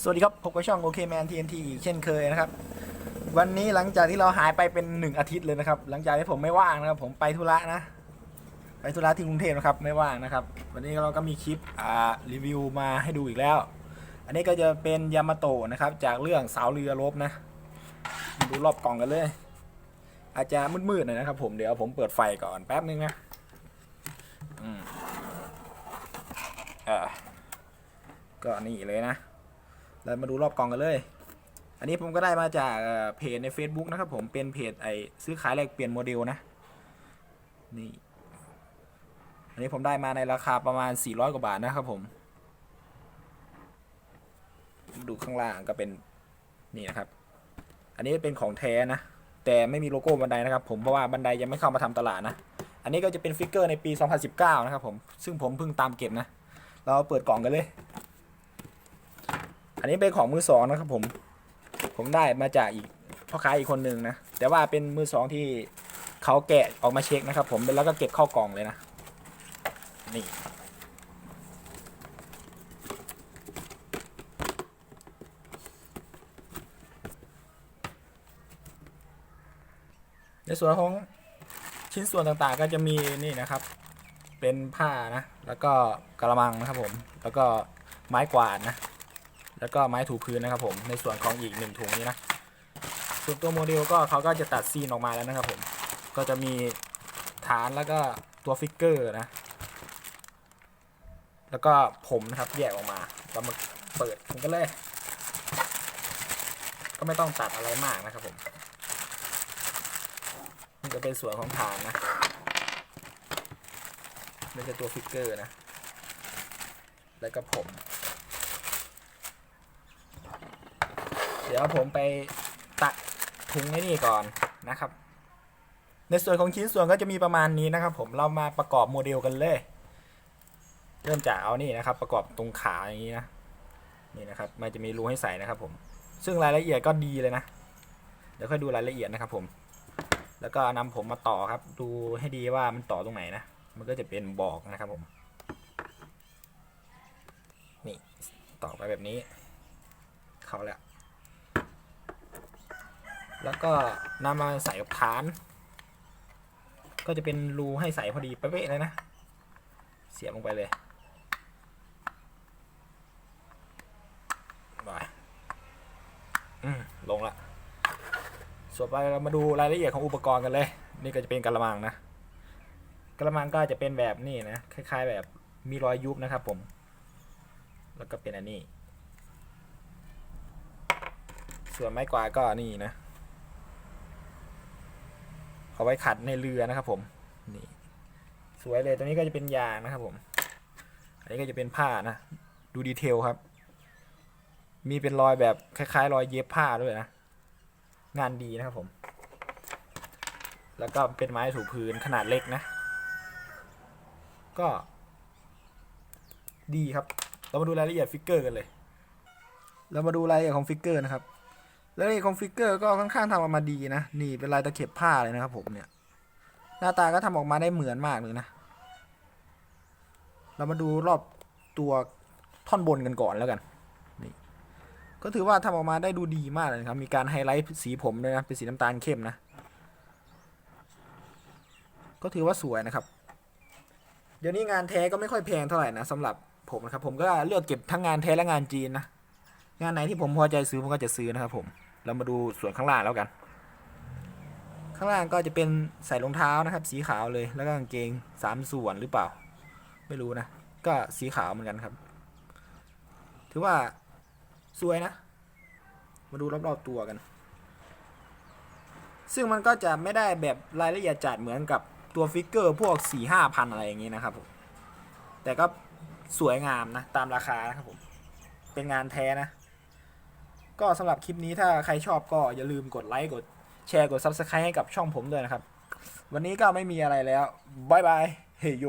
สวัสดีครับ พบกับช่องโอเคแมนทีเอ็นทีเช่นเคยนะครับ วันนี้หลังจากที่เราหายไปเป็นหนึ่งอาทิตย์เลยนะครับ หลังจากที่ผมไม่ว่างนะครับ ผมไปธุระนะ ไปธุระที่กรุงเทพนะครับ ไม่ว่างนะครับ วันนี้เราก็มีคลิปอ่ารีวิวมาให้ดูอีกแล้ว อันนี้ก็จะเป็นยามาโตะนะครับ จากเรื่องสาวเรือรบนะ ดูรอบกล่องกันเลย อาจจะมืดๆหน่อยนะครับ ผมเดี๋ยวผมเปิดไฟก่อนแป๊บนึงนะอืมอ่าก็นี่เลยนะ เรามาดูรอบกล่องกันเลย อันนี้ผมก็ได้มาจากเพจใน Facebook นะครับผมเป็นเพจไอซื้อขายแลกเปลี่ยนโมเดลนะนี่อันนี้ผมได้มาในราคาประมาณ 400 กว่าบาทนะครับผม ดูข้างล่างก็เป็นนี่นะครับ อันนี้เป็นของแท้นะ แต่ไม่มีโลโก้บันไดนะครับ ผมเพราะว่าบันไดยังไม่เข้ามาทำตลาดนะ อันนี้ก็จะเป็นฟิกเกอร์ในปี 2019 นะครับผม ซึ่งผมเพิ่งตามเก็บนะ เราเปิดกล่องกันเลย นนี้เป็นของมือสองนะครับผม ผมได้มาจากอีกพ่อค้าอีกคนหนึ่งนะ แต่ว่าเป็นมือสองที่เขาแกะออกมาเช็คนะครับ ผมแล้วก็เก็บเข้ากล่องเลยนะ นี่ในส่วนของชิ้นส่วนต่างๆก็จะมีนี่นะครับ เป็นผ้านะ แล้วก็กระมังนะครับผม แล้วก็ไม้กวาดนะ แล้วก็ไม้ถูพื้นนะครับผมในส่วนของอีกหนึ่งถุงนี้นะส่วนตัวโมเดลก็เขาก็จะตัดซีนออกมาแล้วนะครับผมก็จะมีฐานแล้วก็ตัวฟิกเกอร์นะ แล้วก็ผมนะครับแยกออกมาเรามาเปิดผมก็เลย ก็ไม่ต้องตัดอะไรมากนะครับผมนี่ก็เป็นส่วนของฐานนะนี่คือตัวฟิกเกอร์นะ แล้วก็ผม เดี๋ยวผมไปตัดถุงไอ้นี่ก่อนนะครับ ในส่วนของชิ้นส่วนก็จะมีประมาณนี้นะครับ ผมเรามาประกอบโมเดลกันเลย เริ่มจากเอานี่นะครับ ประกอบตรงขาอย่างนี้นะนี่นะครับ มันจะมีรูให้ใส่นะครับ ผม ซึ่งรายละเอียดก็ดีเลยนะเดี๋ยวค่อยดูรายละเอียดนะครับ ผม แล้วก็นำผมมาต่อครับ ดูให้ดีว่ามันต่อตรงไหนนะมันก็จะเป็นบอกนะครับ ผมนี่ต่อไปแบบนี้ เข้าแล้ว แล้วก็นำมาใส่กับฐาน ก็จะเป็นรูให้ใส่พอดีเป๊ะเลยนะ เสียบลงไปเลยไปอืมลงละ ส่วนไปเรามาดูรายละเอียดของอุปกรณ์กันเลย นี่ก็จะเป็นกระมังนะกระมังก็จะเป็นแบบนี้นะ คล้าย ๆ แบบมีรอยยุบนะครับผม แล้วก็เป็นอันนี้ ส่วนไม้กวาดก็นี่นะ เอาไว้ขัดในเรือนะครับผมนี่สวยเลยตัวนี้ก็จะเป็นยางนะครับผม อันนี้ก็จะเป็นผ้านะดูดีเทลครับ มีเป็นรอยแบบคล้ายๆ รอยเย็บผ้าด้วยนะงานดีนะครับผม แล้วก็เป็นไม้ถูพื้นขนาดเล็กนะ ก็ ดีครับ เรามาดูรายละเอียดฟิกเกอร์กันเลย เรามาดูรายละเอียดของฟิกเกอร์นะครับ รายละเอียดของฟิกเกอร์ก็ค่อนข้างทำออกมาดีนะ นี่เป็นลายตะเข็บผ้าเลยนะครับผมเนี่ย หน้าตาก็ทำออกมาได้เหมือนมากเลยนะ เรามาดูรอบตัวท่อนบนกันก่อนแล้วกัน นี่ ก็ถือว่าทำออกมาได้ดูดีมากเลยครับ มีการไฮไลท์สีผมด้วยนะ เป็นสีน้ำตาลเข้มนะ ก็ถือว่าสวยนะครับ เดี๋ยวนี้งานแท้ก็ไม่ค่อยแพงเท่าไหร่นะสำหรับผมนะครับ ผมก็เลือกเก็บทั้งงานแท้และงานจีนนะ งานไหนที่ผมพอใจซื้อผมก็จะซื้อนะครับผม เรามาดูส่วนข้างล่างแล้วกัน ข้างล่างก็จะเป็นใส่รองเท้านะครับ สีขาวเลยแล้วก็กางเกงสามส่วนหรือเปล่า ไม่รู้นะ ก็สีขาวเหมือนกันครับ ถือว่าสวยนะ มาดูรอบๆตัวกัน ซึ่งมันก็จะไม่ได้แบบรายละเอียดจัดเหมือนกับตัวฟิกเกอร์พวกสี่ห้าพันอะไรอย่างนี้นะครับผมแต่ก็สวยงามนะ ตามราคานะครับผม เป็นงานแท้นะ ก็สำหรับคลิปนี้ถ้าใครชอบก็อย่าลืมกดไลค์กดแชร์กด Subscribe ให้กับช่องผมด้วยนะครับ วันนี้ก็ไม่มีอะไรแล้วบายบายเฮยโย